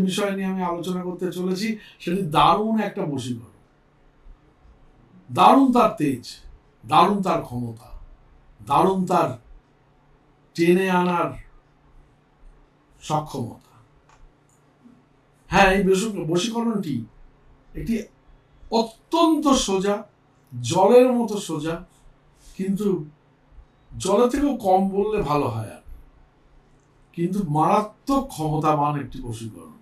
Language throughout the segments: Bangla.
বিষয় নিয়ে আমি আলোচনা করতে চলেছি। সেটি দারুণ একটা বশীকরণ দারুণ তার তেজ, দারুণ তার ক্ষমতা, দারুণ তার টেনে আনার সক্ষমতা। হ্যাঁ এই বশী- বশীকরণটি একটি অত্যন্ত সোজা, জলের মতো সোজা, কিন্তু জলের থেকেও কম বললে ভালো হয় আর কিন্তু মারাত্মক ক্ষমতাবান একটি বশীকরণ।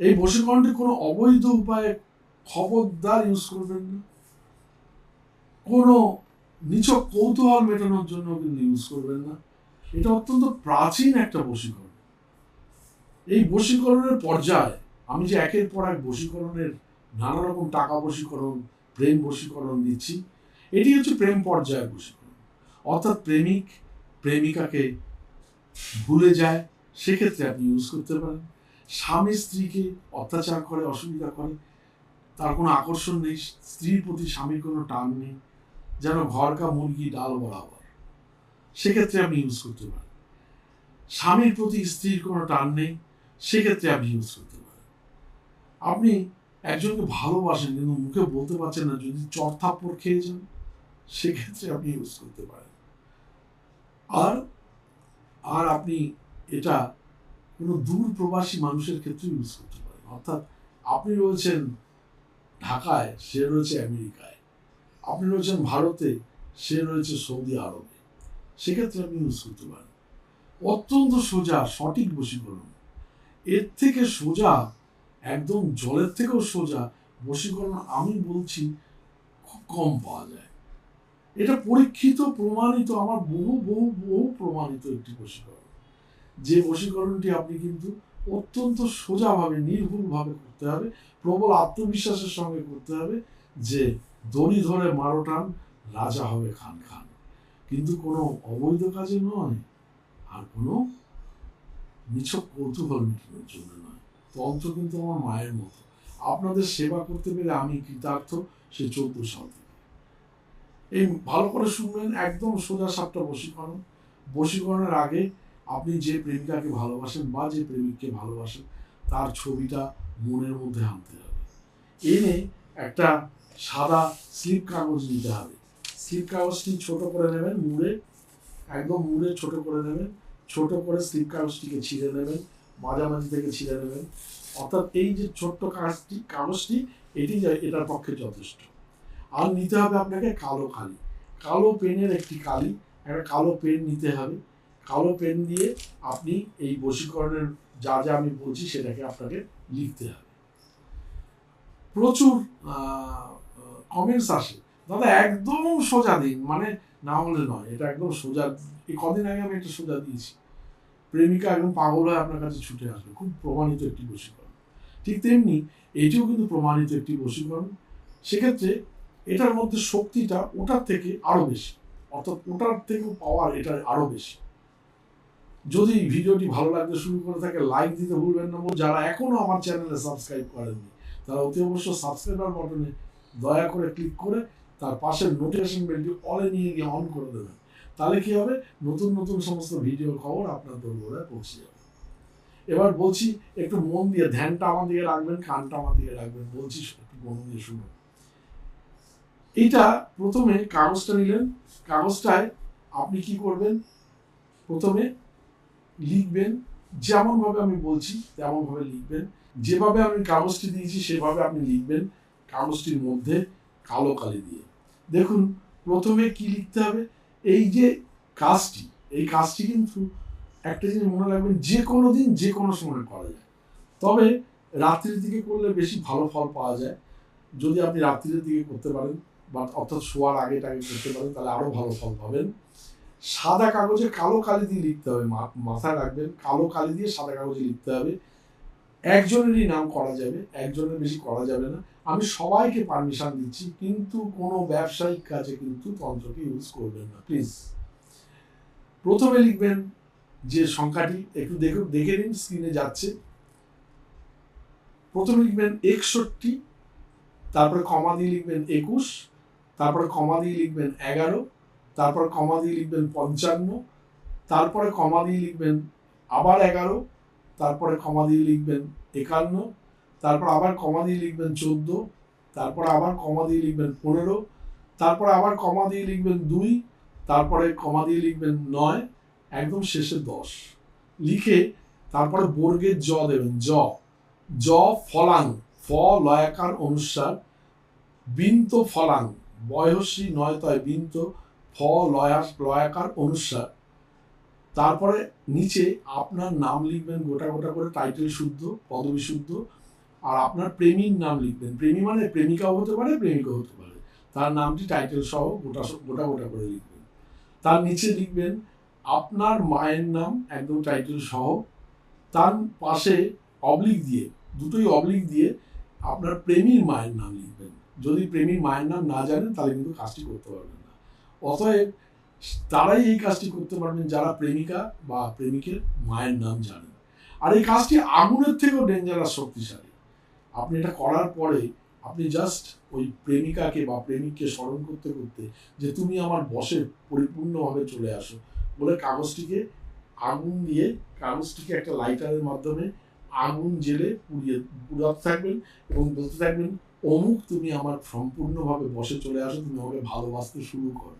এই বশীকরণটি কোনো অবৈধ উপায়ে খবরদার ইউজ করবেন না। কোনো নিছক কৌতূহল মেটানোর জন্য কিন্তু ইউজ করবেন না। এটা অত্যন্ত প্রাচীন একটা বশীকরণ। এই বশীকরণের পর্যায়ে, আমি যে একের পর এক বশীকরণের নানা রকম টাকা বশীকরণ, প্রেম বশীকরণ দিচ্ছি, এটি হচ্ছে প্রেম পর্যায়ের বশীকরণ। অর্থাৎ প্রেমিক, প্রেমিকাকে ভুলে যায়, সেক্ষেত্রে আপনি ইউজ করতে পারেন। স্বামী স্ত্রীকে অত্যাচার করে, অসুবিধা করে, তার কোনো আকর্ষণ নেই, স্ত্রীর প্রতি স্বামীর কোনো টান নেই, যেন ঘরকা, মুরগি, ডাল বরাবর। সেক্ষেত্রে আপনি ইউজ করতে পারেন স্বামীর প্রতি স্ত্রীর কোনো টান নেই, সেক্ষেত্রে আপনি ইউজ করতে পারেন আপনি একজনকে ভালোবাসেন, কিন্তু মুখে বলতে পারছেন না, যদি চর থাপ্পড় খেয়ে যান, সেক্ষেত্রে আপনি ইউজ করতে পারেন। আর আর আপনি এটা কোনো দূর প্রবাসী মানুষের ক্ষেত্রে ইউজ করতে পারেন। অর্থাৎ আপনি রয়েছেন ঢাকায়, সে রয়েছে আমেরিকায়। আপনি রয়েছেন ভারতে, সে রয়েছে সৌদি আরবে। সেক্ষেত্রে আপনি ইউজ করতে পারেন। অত্যন্ত সোজা, সঠিক বশীকরণ। এর থেকে সোজা, একদম জলের থেকেও সোজা বশীকরণ আমি বলছি খুব কম পাওয়া যায়। এটা পরীক্ষিত, প্রমাণিত, আমার বহু বহু বহু প্রমাণিত একটি বশীকরণ। যে বশীকরণটি আপনি কিন্তু অত্যন্ত সোজাভাবে, নির্ভুলভাবে করতে হবে, প্রবল আত্মবিশ্বাসের সঙ্গে করতে হবে যে দড়ি ধরে মারো টান, রাজা হবে খান খান। কিন্তু কোনো অবৈধ কাজে নয়, আর কোনো নিছক কৌতূহল মেটানোর জন্য নয়। তন্ত্র কিন্তু আমার মায়ের মতো। আপনাদের সেবা করতে পেরে আমি কৃতার্থ সে চোদ্দ সাল থেকে। এই ভালো করে শুনবেন, একদম সোজা সাপটা বশীকরণ। বশীকরণের আগে আপনি যে প্রেমিকাকে ভালোবাসেন বা যে প্রেমিককে ভালোবাসেন, তার ছবিটা মনের মধ্যে আনতে হবে। এনে একটা সাদা স্লিপ কাগজ নিতে হবে। স্লিপ কাগজটি ছোট করে নেবেন, মুড়ে, একদম মুড়ে ছোট করে নেবেন, ছোট করে স্লিপ কাগজটিকে ছিঁড়ে নেবেন, মাঝামাঝি থেকে ছিঁড়ে নেবেন। অর্থাৎ এই যে ছোট্ট কাগজটি কাগজটি, এটি এটার পক্ষে যথেষ্ট। আর নিতে হবে আপনাকে কালো কালি। কালো পেনের একটি কালি, একটা কালো পেন নিতে হবে। কালো পেন দিয়ে আপনি এই বশীকরণের যা যা আমি বলছি সেটাকে আপনাকে লিখতে হবে। প্রচুর কমেন্টস আসে। দাদা, একদম সোজা দিন মানে না হলে নয়, এটা একদম সোজা। এই কদিন আগে আমি একটা সোজা দিয়েছি। প্রেমিকা একদম পাগল হয়ে আপনার কাছে ছুটে আসবে, খুব প্রমাণিত একটি বশীকরণ। ঠিক তেমনি এটিও কিন্তু প্রমাণিত একটি বশীকরণ। সেক্ষেত্রে এটার মধ্যে শক্তিটা ওটার থেকে আরও বেশি, অর্থাৎ ওটার থেকেও পাওয়ার এটা আরও বেশি। যদি ভিডিওটি ভালো লাগতে শুরু করে থাকে লাইক দিতে ভুলবেন না যারা এখনও আমার চ্যানেলে সাবস্ক্রাইব করেননি, তারা অতি অবশ্য সাবস্ক্রাইবার বাটনে দয়া করে ক্লিক করে তার পাশের নোটিফিকেশন বেলটি অলে নিয়ে গিয়ে অন করে দেবেন। তাহলে কি হবে? নতুন নতুন সমস্ত ভিডিওর খবর আপনার দরবারে পৌঁছে যাবে। এবার বলছি, একটু মন দিয়ে, ধ্যানটা আমার দিকে রাখবেন, কানটা আমার দিকে রাখবেন। বলছি, একটু মন দিয়ে শুনুন। এইটা প্রথমে কাগজটা নিলেন। কাগজটায় আপনি কি করবেন? প্রথমে লিখবেন যেমন ভাবে আমি বলছি তেমন ভাবে লিখবেন। যেভাবে আমি কাগজটি দিয়েছি, সেভাবে আপনি লিখবেন কাগজটির মধ্যে কালো কালি দিয়ে। দেখুন, প্রথমে কি লিখতে হবে? এই যে কাজটি, এই কাজটি কিন্তু একটা জিনিস মনে রাখবেন, যে কোনো দিন, যে কোনো সময় করা যায়। তবে রাত্রির দিকে করলে বেশি ভালো ফল পাওয়া যায়। যদি আপনি রাত্রির দিকে করতে পারেন, বা অর্থাৎ শোয়ার আগে টাগে করতে পারেন, তাহলে আরও ভালো ফল পাবেন। সাদা কাগজে কালো কালি দিয়ে লিখতে হবে মাথায় রাখবেন, কালো কালি দিয়ে সাদা কাগজে লিখতে হবে। একজনেরই নাম করা যাবে, একজনের বেশি করা যাবে না। আমি সবাইকে পারমিশন দিচ্ছি, কিন্তু কোনো ব্যবসায়িক কাজে কিন্তু তন্ত্রকে ইউজ করবেন না প্লিজ প্রথমে লিখবেন যে সংখ্যাটি, একটু দেখুন দেখে নিন স্ক্রিনে যাচ্ছে। প্রথমে লিখবেন একষট্টি, তারপরে কমা দিয়ে লিখবেন একুশ, তারপরে কমা দিয়ে লিখবেন এগারো তারপরে কমা দিয়ে লিখবেন পঞ্চান্ন, তারপরে কমা দিয়ে লিখবেন আবার এগারো, তারপরে কমা দিয়ে লিখবেন একান্ন, তারপর আবার কমা দিয়ে লিখবেন চোদ্দ, তারপর আবার কমা দিয়ে লিখবেন পনেরো, তারপরে আবার কমা দিয়ে লিখবেন দুই, তারপরে কমা দিয়ে লিখবেন নয়, একদম শেষে দশ। লিখে তারপরে বর্গের জ দেবেন, জ। জ ফলাং, ফ লয়াকার অনুসার, বিন্ত ফলাং, বয়সী নয় তয় বিন্ত ফ লয়া লয়াকার অনুসার। তারপরে নিচে আপনার নাম লিখবেন, গোটা গোটা করে টাইটেল শুদ্ধ, পদবী শুদ্ধ, আর আপনার প্রেমীর নাম লিখবেন। প্রেমী মানে প্রেমিকাও হতে পারে প্রেমিকাও হতে পারে। তার নামটি টাইটেল সহ গোটা গোটা গোটা করে লিখবেন। তার নিচে লিখবেন, আপনার মায়ের নাম একদম টাইটেল সহ। তার পাশে অবলিক দিয়ে, দুটোই অবলিক দিয়ে আপনার প্রেমীর মায়ের নাম লিখবেন। যদি প্রেমীর মায়ের নাম না জানেন, তাহলে কিন্তু কাজটি করতে পারবেন অতএব তারাই এই কাজটি করতে পারবেন যারা প্রেমিকা বা প্রেমিকের মায়ের নাম জানেন। আর এই কাজটি আগুনের থেকেও ডেঞ্জারাস শক্তিশালী। আপনি এটা করার পরে আপনি জাস্ট ওই প্রেমিকাকে বা প্রেমিককে স্মরণ করতে করতে যে তুমি আমার বসে পরিপূর্ণভাবে চলে আসো বলে কাগজটিকে আগুন দিয়ে, কাগজটিকে একটা লাইটারের মাধ্যমে আগুন জেলে পুড়িয়ে পুরাতে থাকবেন এবং বলতে থাকবেন অমুক তুমি আমার সম্পূর্ণভাবে বসে চলে আসো, তুমি আমাকে ভালোবাসতে শুরু করো।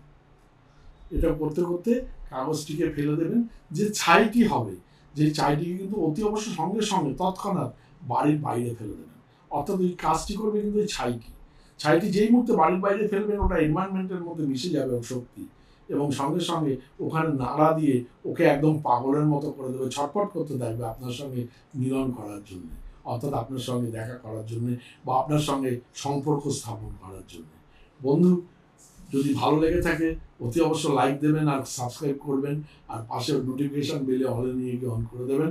এটা করতে করতে কাগজটিকে ফেলে দেবেন। যে ছাইটি হবে, যে ছাইটিকে কিন্তু অতি অবশ্য সঙ্গে সঙ্গে, তৎক্ষণাৎ বাড়ির বাইরে ফেলে দেবেন। অর্থাৎ ওই কাজটি করবে কিন্তু ওই ছাইটি। ছাইটি যেই মুহূর্তে বাড়ির বাইরে ফেলবেন, ওটা এনভায়রনমেন্টের মধ্যে মিশে যাবে ওর শক্তি। এবং সঙ্গে সঙ্গে ওখানে নাড়া দিয়ে ওকে একদম পাগলের মতো করে দেবে, ছটফট করতে থাকবে আপনার সঙ্গে মিলন করার জন্য। অর্থাৎ আপনার সঙ্গে দেখা করার জন্য বা আপনার সঙ্গে সম্পর্ক স্থাপন করার জন্য। বন্ধু, যদি ভালো লেগে থাকে, অতি অবশ্য লাইক দেবেন আর সাবস্ক্রাইব করবেন আর পাশের নোটিফিকেশন বেলে অলে নিয়ে গিয়ে অন করে দেবেন।